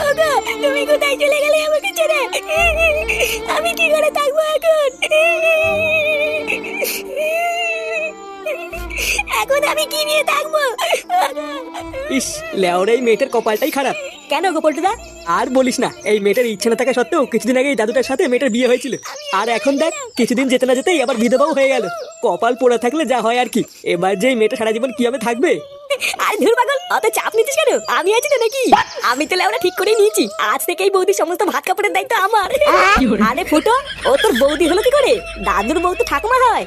ওগো তুমি কোথায় চলে গেলে আমাকে ছেড়ে? আমি কি করে থাকব এখন? এখন আমি কি নিয়ে থাকব? ইস লেওরা এই মেয়েটার কপালটাই খারাপ। কেন গো পল্টুদা আর বলিস না এই মেয়েটার ইচ্ছে না থাকা সত্ত্বেও কিছুদিন আগে এই দাদুটার সাথে মেয়েটার বিয়ে হয়েছিল। আর এখন দেখ কিছুদিন যেতে না যেতেই আবার বিধবাও হয়ে গেল। কপাল পোড়া থাকলে যা হয় আর কি। এবার যে মেয়েটা সারা জীবন কীভাবে থাকবে? আর ধুর পাগল, অত চাপ নিতিস কেন? আমি আছি তো নাকি? আমি তো লেওরা ঠিক করেই নিয়েছি। আজ থেকে এই বৌদির সমস্ত ভাত কাপড়ের দায়িত্ব আমার। আরে ফুটো, ও তোর বৌদি হলো কি করে? দাদুর বউ তো ঠাকুমা হয়।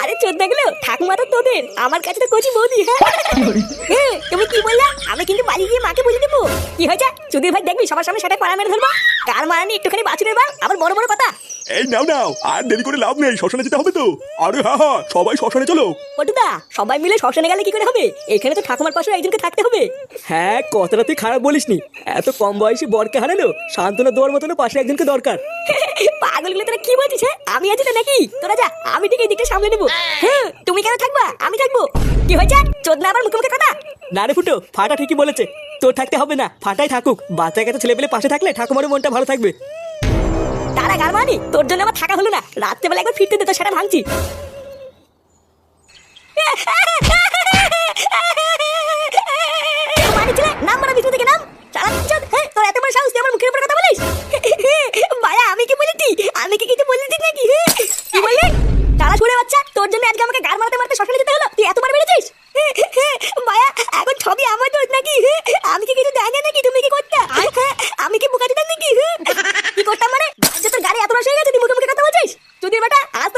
আরে চোদ্দা গেলো ঠাকুমা তো তোদের, আমার কাছে তো কচি বৌদি। হ্যাঁ তুমি কি বললা? আমি কিন্তু বাড়ি গিয়ে মাকে বলে দেবো। কি হয়েছে? চুদির ভাই দেখবি, সবার সামনে সেটা পাড়া মেরে ধরবো? কার মারানি একটুখানি বাছুরের বা আবার বড় বড় কথা। এই নাও নাও। আর দেরি করে লাভ নেই শ্মশানে যেতে হবে তো। আরে হ্যাঁ হ্যাঁ সবাই শ্মশানে চলো। পটুদা সবাই মিলে শ্মশানে গেলে কি করে হবে? এখানে তো ঠাকুমার পাশে একজনকে থাকতে হবে। হ্যাঁ কথাটা তুই খারাপ বলিসনি। এত কম বয়সী বরকে হারালো সান্ত্বনা দেওয়ার মতন পাশে একজনকে দরকার। পাগলগুলো তোরা কি বলছিস হ্যাঁ? আমি আছি তো নাকি? তোরা যা আমি ঠিক এই দিকটা সামলে নেব। হ্যাঁ তুমি কেন থাকবা? আমি থাকব। কি হয়েছে? চোদনা আবার মুখে মুখে কথা? না রে ফুটো ফাটা ঠিকই বলেছে। তোর থাকতে হবে না ফাটাই থাকুক। বাচ্চা কাছে ছেলে পেলে পাশে থাকলে ঠাকুমারও মনটা ভালো থাকবে। তারা গার মানি তোর জন্য আমার থাকা হলো না। রাত্রেবেলা একবার ফিরতে দে তো সেটা ভাঙছি।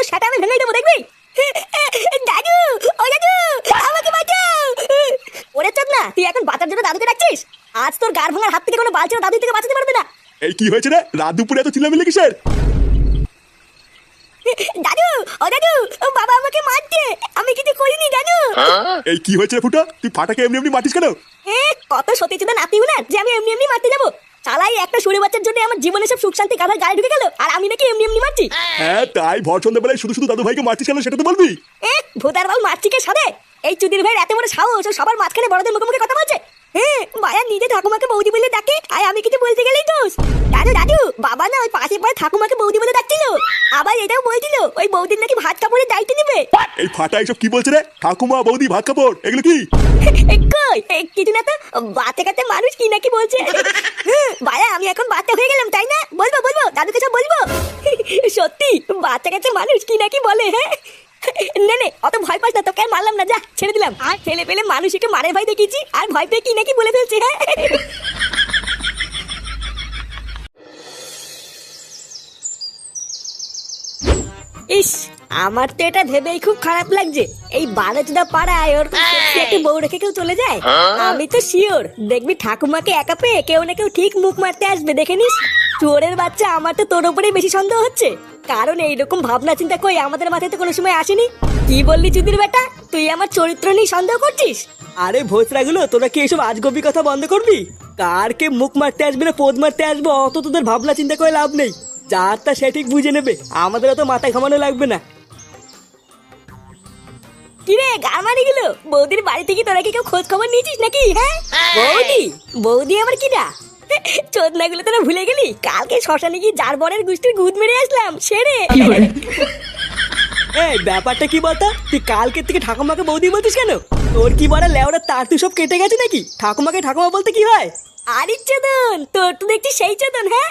বেটা আজ তো সেটা আমি ভেঙে দেবো দেখবি? দাদু ও দাদু আমাকে বাঁচাও। ওরে না তুই এখন বাঁচার জন্য দাদুকে ডাকছিস? আজ তোর গার ভাঙার হাত থেকে কোনো বালছিল দাদু থেকে বাঁচাতে পারবে না। এই কি হয়েছে রে? রাত দুপুরে এত চিল্লামিল্লি কিসের? দাদু ও দাদু ও বাবা আমাকে মারছে। আমি কিছু করিনি দাদু। এই কি হয়েছে ফুটা? তুই ফাটাকে এমনি এমনি মাটিস কেন? এ কত সত্যি চোদা নাতি না যে আমি এমনি এমনি মারতে যাব। একটা সুরে বাচ্চার জন্য আমার জীবনে সব সুখ শান্তি গায়ে ঢুকে গেল। আর আমি নাকি এমনি এমনি মারছি। হ্যাঁ তাই ভর সন্ধ্যাবেলায় শুধু শুধু দাদু ভাইকে মারছিস কেন সেটা তো বলবি? এ ভূতার বাল মারছি কে সাথে? এই চুদির ভাইয়ের এত বড় সাহস সবার মাঝখানে বড়দের মুখে মুখে কথা বলছে। হ্যাঁ মায়া নিজে ঠাকুমাকে বৌদি বলে ডাকে আর আমি কিছু বলতে গেলেই দোষ। দাদু দাদু বাবা না ওই পাশে পায়ে ঠাকুমাকে বৌদি বলে ডাকছিল। আবার এটাও বলছিল ওই বৌদির নাকি ভাত কাপড়ের দায়িত্ব নেবে এই ফাটা এইসব কি বলছে রে? ঠাকুমা বৌদি ভাত কাপড় এগুলো কি? কই? কিছু না তো? বাচ্চা কাচ্চা মানুষ কি নাকি বলছে? হুম, ভাইয়া আমি এখন বাচ্চা হয়ে গেলাম তাই না? বলব বলব দাদুকে সব বলব? সত্যি বাচ্চা কাচ্চা মানুষ কি নাকি বলে হ্যাঁ? নে নে অত ভয় পাস না তোকে আর মারলাম না যা ছেড়ে দিলাম। আর? ফেলে ফেলে মানুষ একটু মারের ভয় দেখিয়েছি আর ভয় পেয়ে কি নাকি বলে ফেলছে হ্যাঁ? ইস আমার তো এটা ভেবেই খুব খারাপ লাগছে। এই বারোচুদা পাড়ায় ওর একটা বউ রেখে কেউ চলে যায়? আমি তো শিওর দেখবি ঠাকুমাকে একা পেয়ে কেউ না কেউ ঠিক মুখ মারতে আসবে দেখে নিস? চোরের বাচ্চা আমার তো তোর উপরেই বেশি সন্দেহ হচ্ছে। কারণ এইরকম ভাবনা চিন্তা কই আমাদের মাথায় তো কোনো সময় আসেনি? কি বললি চুদির বেটা? তুই আমার চরিত্র নিয়ে সন্দেহ করছিস? আরে ভোসরাগুলো তোরা কি এসব আজগবি কথা বন্ধ করবি? কার কারকে মুখ মারতে আসবে না পোদ মারতে আসবে অত তোদের ভাবনা চিন্তা করে লাভ নেই। যার তা সে ঠিক বুঝে নেবে। আমাদের অত মাথা ঘামানো লাগবে না। কিরে গারমানি গুলো? বৌদির বাড়ি থেকে তোরা কি কেউ খোঁজ খবর নিয়েছিস নাকি? হ্যাঁ? বৌদি বৌদি আমার কিরা চোদনা গুলো তোরা ভুলে গেলি? কালকে শ্মশানে গিয়ে যার বরের গুষ্টির গুদ মেরে আসলাম সেরে এই ব্যাপারটা কি বলতো? তুই কালকে থেকে ঠাকুমাকে বৌদি বলতিস কেন? তোর কি বলে লেওরা তার তুই সব কেটে গেছে নাকি? ঠাকুমাকে ঠাকুমা বলতে কি হয়? আরে চোদন তোর তো দেখছি সেই চোদন হ্যাঁ?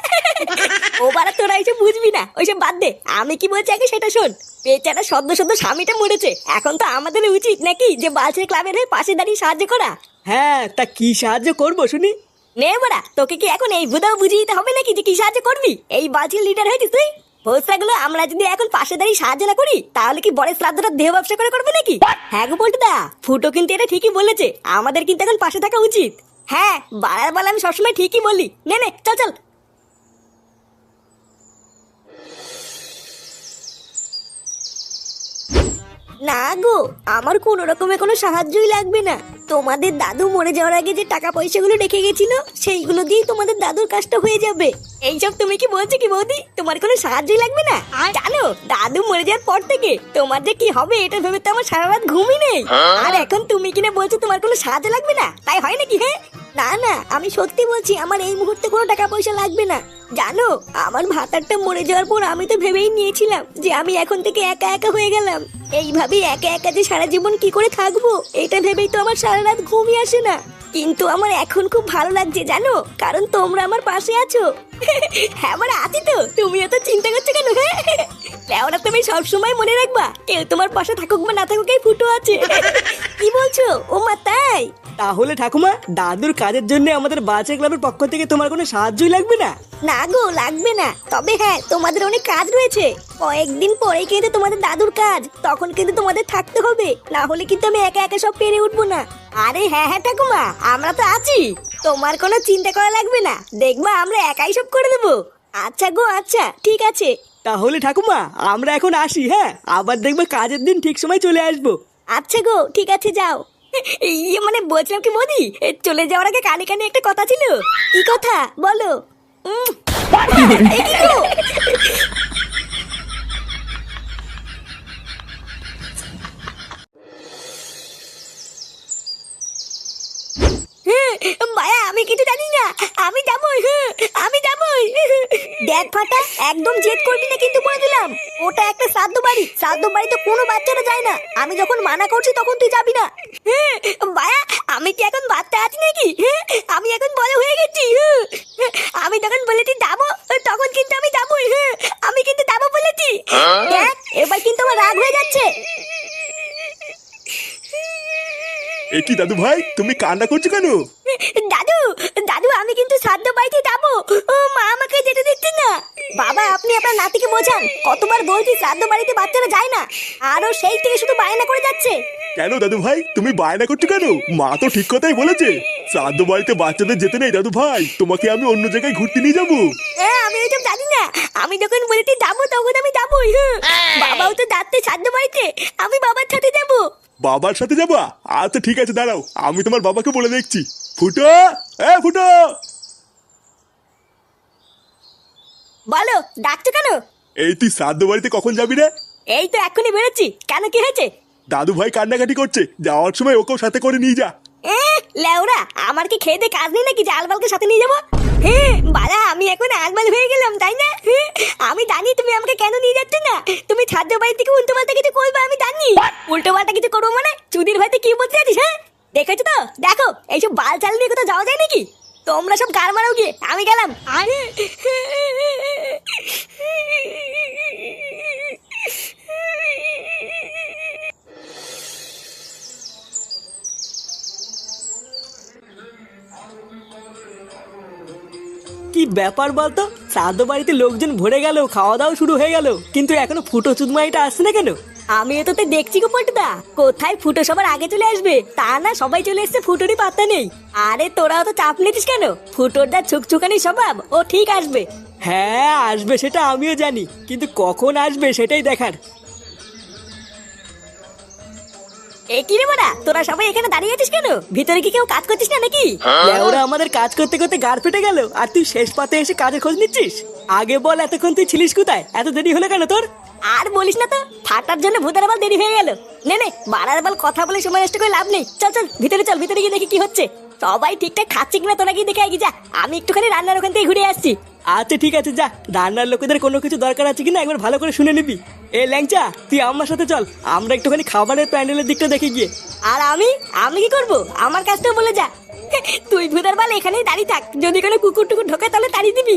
ও বারা তোরা এসব বুঝবি না ওইসব বাদ দে। আমি কি বলছি আগে সেটা শোন। বেচারা সদ্য সদ্য স্বামীটা মরেছে। এখন তো আমাদের উচিত নাকি যে বালছের ক্লাবের হয়ে পাশে দাঁড়িয়ে সাহায্য করা? হ্যাঁ তা কি সাহায্য করব শুনি? নে বড়া তোকে কি এখন এই বুধাও বুঝিয়ে দিতে হবে নাকি যে কি সাহায্য করবি? এই বালছির লিডার হয়েছিস তুই? ভোসরাগুলো আমরা যদি এখন পাশে দাঁড়িয়ে সাহায্য না করি তাহলে কি বড় শ্রাদ্ধটা দেহ ব্যবসা করে করবে নাকি? হ্যাঁ গো বলতে দা ফুটো কিন্তু এটা ঠিকই বলেছে। আমাদের কিন্তু এখন পাশে থাকা উচিত। হ্যাঁ বাড়ার বেলা আমি সবসময় ঠিকই বলি। নে নে চল চল। না গো আমার কোনো রকমের কোনো সাহায্যই লাগবে না। তোমাদের দাদু মরে যাওয়ার আগে যে টাকা পয়সাগুলো রেখে গেছিল সেইগুলো দিয়েই তোমাদের দাদুর কাজটা হয়ে যাবে। এইসব তুমি কি বলছো কি বৌদি? তোমার কোনো সাহায্যই লাগবে না? জানো দাদু মরে যাওয়ার পর থেকে তোমার যে কি হবে এটা ভেবে তো আমার সারা রাত ঘুমই নেই। আর এখন তুমি কিনা বলছো তোমার কোনো সাহায্য লাগবে না? তাই হয় নাকি হ্যাঁ? না না, আমি সত্যি বলছি, আমার এই মুহূর্তে কোনো টাকা পয়সা লাগবে না। জানো, আমার ভাতারটা মরে যাওয়ার পর আমি তো ভেবেই নিয়েছিলাম যে আমি এখন থেকে একা একা হয়ে গেলাম। এইভাবেই একা একা যে সারা জীবন কি করে থাকব, এটা ভেবেই তো আমার সারা রাত ঘুমই আসে না। কিন্তু আমার এখন খুব ভালো লাগছে, জানো, কারণ তোমরা আমার পাশে আছো। হ্যাঁ আমার আছি তো, তুমিও তো চিন্তা কেন হ্যাঁ তুমি সবসময় মনে রাখবা। কেউ তোমার পাশে থাকুক বা না থাকুক এই ফুটো আছে। কি বলছো? ও মা তাই? তাহলে ঠাকুমা দাদুর কাজের জন্য আমাদের বাচ্চা ক্লাবের পক্ষ থেকে তোমার কোনো সাহায্যই লাগবে না? না গো লাগবে না। তবে হ্যাঁ তোমাদের অনেক কাজ রয়েছে। কয়েকদিন পরে কিন্তু তোমাদের দাদুর কাজ তখন কিন্তু তোমাদের থাকতে হবে। না হলে কিন্তু আমি একা একা সব পেরে উঠবো না। আরে হ্যাঁ হ্যাঁ ঠাকুমা আমরা তো আছি। তোমার কোনো চিন্তা করা লাগবে না। দেখবা আমরা একাই সব করে দেবো। আচ্ছা গো আচ্ছা ঠিক আছে। তাহলে ঠাকুমা, আমরা এখন আসি হ্যাঁ? আবার দেখবে কাজের দিন ঠিক সময় চলে আসব। আচ্ছা গো, ঠিক আছে, যাও। ইয়ে মানে বলছিলাম কি মোদি চলে যাওয়ার আগে কানে কানে একটা কথা ছিল। কি কথা? বলো। উম? হ্যাঁ, মায়া আমি কিছু জানি না আমি যাবই হ্যাঁ, আমি যাবই দেখ ফাটা একদম জেদ করবি না কিন্তু বলে দিলাম। ওটা একটা শ্রাদ্ধ বাড়ি। শ্রাদ্ধ বাড়িতে কোনো বাচ্চারা যায় না। আমি যখন মানা করছি তখন তুই যাবি না। হ্যাঁ, মায়া আমি কি এখন বাচ্চা আছি নাকি? হ্যাঁ, আমি এখন বড় হয়ে গেছি। হ্যাঁ। আমি যখন বলেছি যাব তখন কিন্তু আমি যাবই। হ্যাঁ, আমি কিন্তু যাব বলেছি। দেখ এবার কিন্তু আমার রাগ হয়ে যাচ্ছে। এ কি দাদু ভাই তুমি কান্না করছ কেন? আপনার নাতিকে বোঝান। কতবার বলছি শ্রাদ্ধ বাড়িতে বাচ্চারা যায় না। আরও সেই থেকে শুধু বায়না করে যাচ্ছে। কেন দাদু ভাই তুমি বায়না করছ কেন? মা তো ঠিক কথাই বলেছে। শ্রাদ্ধ বাড়িতে বাচ্চাদের যেতে নেই দাদু ভাই তোমাকে আমি অন্য জায়গায় ঘুরতে নিয়ে যাব। আমি ওইসব জানি না। আমি যখন বলেছি যাব তখন আমি যাবোই বাবাও তো যাচ্ছে শ্রাদ্ধ বাড়িতে। আমি বাবার সাথে যাব। বাবার সাথে যাবা? আচ্ছা ঠিক আছে দাঁড়াও। আমি তোমার বাবাকে বলে দেখছি। ফুটো! এ ফুটো! বলো ডাকছো কেন? এই তুই শ্রাদ্ধ বাড়িতে কখন যাবি রে? এই তো এখনই বেরোচ্ছি। কেন কি হয়েছে? দাদু ভাই কান্নাকাটি করছে যাওয়ার সময় ওকেও সাথে করে নিয়ে যা। এ, লেওরা আমার কি খেয়ে দিয়ে কাজ নেই নাকি? যে আলবালকে সাথে নিয়ে যাব? হ্যাঁ বাড়া আমি এখন আলবাল হয়ে গেলাম তাই না? আমি জানি তুমি আমাকে কেন নিয়ে যাচ্ছ না। তুমি ছাদ্য বাড়ি থেকে উল্টো পাল্টা কিছু করবে আমি জানি। উল্টো পাল্টা কিছু করব মানে? চুদির ভাইতে কি বলতে যাচ্ছিস হ্যাঁ? দেখেছ তো? দেখো এইসব বাল চাল নিয়ে কোথাও যাওয়া যায় নাকি? তোমরা সব গার মারাও গিয়ে, আমি গেলাম। কি ব্যাপার বলতো? শ্রাদ্ধ বাড়িতে লোকজন ভরে গেল, খাওয়া দাওয়া শুরু হয়ে গেল, কিন্তু এখনও ফুটো চুদমাইটা আসছে না কেন? আমি তো দেখছি গো পল্টুদা। কোথায় ফুটো সবার আগে চলে আসবে? তা না সবাই চলে এসছে ফুটোরই পাত্তা নেই। আরে তোরাও তো চাপ নিতিস কেন? ফুটোর দা ছুকছুকানি স্বভাব ও ঠিক আসবে। হ্যাঁ আসবে সেটা আমিও জানি কিন্তু কখন আসবে সেটাই দেখার। এ কি রে বড়া তোরা সবাই এখানে দাঁড়িয়ে আছিস কেন? ভিতরে কি কেউ কাজ করছিস না নাকি? ওরা আমাদের কাজ করতে করতে গাড় ফেটে গেল আর তুই শেষ পাতে এসে কাজের খোঁজ নিচ্ছিস? আগে বল এতক্ষণ তুই ছিলিস কোথায়? এত দেরি হলো কেন তোর? আর বলিস না তো ফাটার জন্য ভূতের বাল দেরি হয়ে গেল। নে নে বাড়ার বাল কথা বলে সময় নষ্ট করে লাভ নেই। চল চল ভিতরে চল ভিতরে গিয়ে দেখি কি হচ্ছে। সবাই ঠিকঠাক খাচ্ছে কিনা তোরা গিয়ে দেখে আগে যা। আমি একটুখানি রান্নার ওখান থেকে ঘুরে আসছি। আচ্ছা ঠিক আছে যা। রান্নার লোকেদের কোনো কিছু দরকার আছে কিনা একবার ভালো করে শুনে নিবি। এ ল্যাংচা তুই আমার সাথে চল। আমরা একটুখানি খাবারের প্যান্ডেলের দিকটা দেখে গিয়ে। আর আমি? আমি কি করব? আমার কাজটা বলে যা। তুই ভূতের বাল এখানেই দাঁড়িয়ে থাক। যদি কোনো কুকুর টুকুর ঢোকে তাহলে তাড়িয়ে দিবি।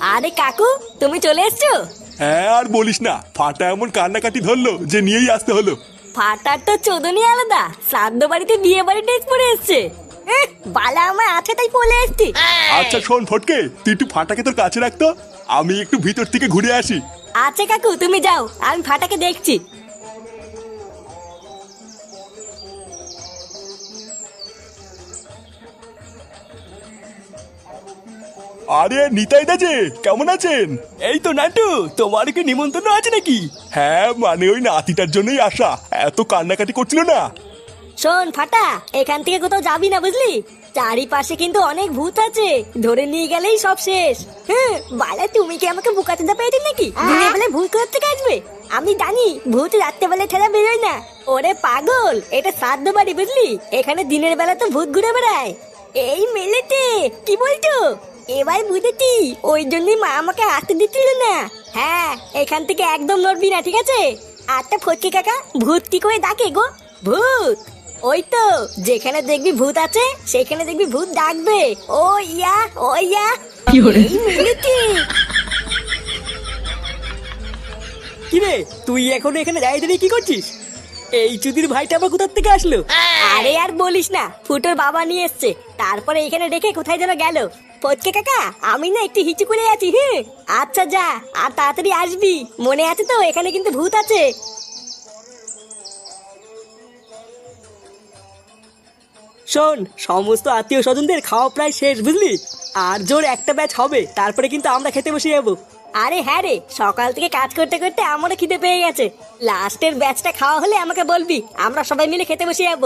আরে কাকু তুমি চলে এসছো? হ্যাঁ আর বলিস না ফাটা এমন কান্নাকাটি ধরলো যে নিয়েই আসতে হলো। ফাটার তো চোদনই আলাদা শ্রাদ্ধ বাড়িতে বিয়ে বাড়ি ড্রেস পরে এসছে। এহ, বালা আমার আছে তাই এসছি। আচ্ছা শোন ফটকে তুই একটু ফাটাকে তোর কাছে রাখতো আমি একটু ভিতর থেকে ঘুরে আসি। আচ্ছা কাকু তুমি যাও আমি ফাটাকে দেখছি। আরে নিতাই দা যে কেমন আছেন? এই তো নাটু তোমার কি নিমন্ত্রণ আছে নাকি? হ্যাঁ মানে ওই নাতিটার জন্যই আসা। এত কান্নাকাটি করছিল না? শোন ফাটা এখান থেকে কোথাও যাবি না বুঝলি? চারিপাশে কিন্তু অনেক ভূত আছে। ধরে নিয়ে গেলেই সব শেষ। হ্যাঁ বালা তুমি কি আমাকে বুকাতে দা পেয়েছ নাকি? দিনের ভূত কোথা থেকে আসবে আমি জানি ভূত রাত্রেবেলা ঠেলা বেরোয় না। ওরে পাগল এটা শ্রাদ্ধ বাড়ি বুঝলি? এখানে দিনের বেলা তো ভূত ঘুরে বেড়ায়। এই মেলেতে কি বলছো? এবার বুঝেছি। ওই জন্যই মা আমাকে আসতে দিচ্ছিল না। হ্যাঁ এখান থেকে একদম নড়বি না ঠিক আছে? আচ্ছা ফটকি কাকা ভূত কি করে ডাকে গো? ভূত! ওই তো যেখানে দেখবি ভূত আছে সেখানে দেখবি ভূত ডাকবে। ও ইয়া ও ইয়া। এই মিলেছি কিরে তুই এখনও এখানে দাঁড়িয়ে দাঁড়িয়ে কি করছিস? এই চুদির ভাইটা আবার কোথার থেকে আসলো? আরে আর বলিস না ফুটোর বাবা নিয়ে এসছে। তারপরে এখানে রেখে কোথায় যেন গেল? ফটকে কাকা আমি না একটু হিচু করে আছি হ্যাঁ আচ্ছা যা আর তাড়াতাড়ি আসবি। মনে আছে তো এখানে কিন্তু ভূত আছে। শোন সমস্ত আত্মীয় স্বজনদের খাওয়া প্রায় শেষ বুঝলি? আর জোর একটা ব্যাচ হবে তারপরে কিন্তু আমরা খেতে বসে যাব। আরে হ্যাঁ রে সকাল থেকে কাজ করতে করতে আমারও খিদে পেয়ে গেছে। লাস্টের ব্যাচটা খাওয়া হলে আমাকে বলবি আমরা সবাই মিলে খেতে বসে যাব।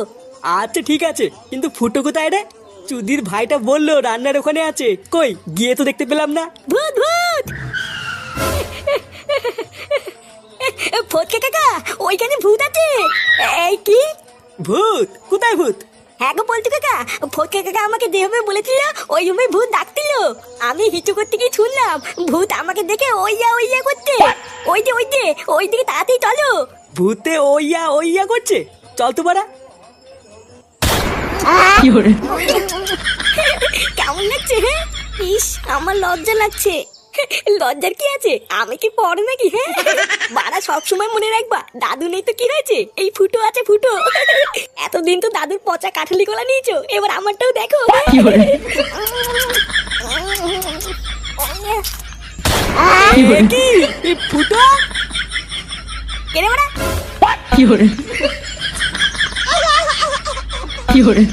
আচ্ছা ঠিক আছে কিন্তু ফুটো কোথায় রে? চুদির ভাইটা বলল রান্নার ওখানে আছে। কই? গিয়ে তো দেখতে পেলাম না। ভূত ভূত! ফটকে কাকা ওইখানে ভূত আছে। এই কি? ভূত? কোথায় ভূত? হ্যাঁ গো বলছি কাকা ফটকে কাকা আমাকে যেভাবে বলেছিল ওই রুমে ভূত ডাকছিল। আমি হিচু করতে গিয়ে শুনলাম ভূত আমাকে দেখে ওইয়া ওইয়া করতে ওই যে ওই যে ওই দিকে তাড়াতাড়ি চলো। ভূতে ওইয়া ওইয়া করছে। চল তো বাড়া। কেমন লাগছে হ্যাঁ? ইস আমার লজ্জা লাগছে। লজ্জার কি আছে? আমি কি পড়ে নাকি হ্যাঁ? বাড়া সবসময় মনে রাখবা দাদু নেই তো কি হয়েছে? এই ফুটো আছে ফুটো। এতদিন তো দাদুর পচা কাঠালি কলা নিয়েছো এবার আমারটাও দেখো। কি ফুটো? কেনে বাড়া? 有人，有人，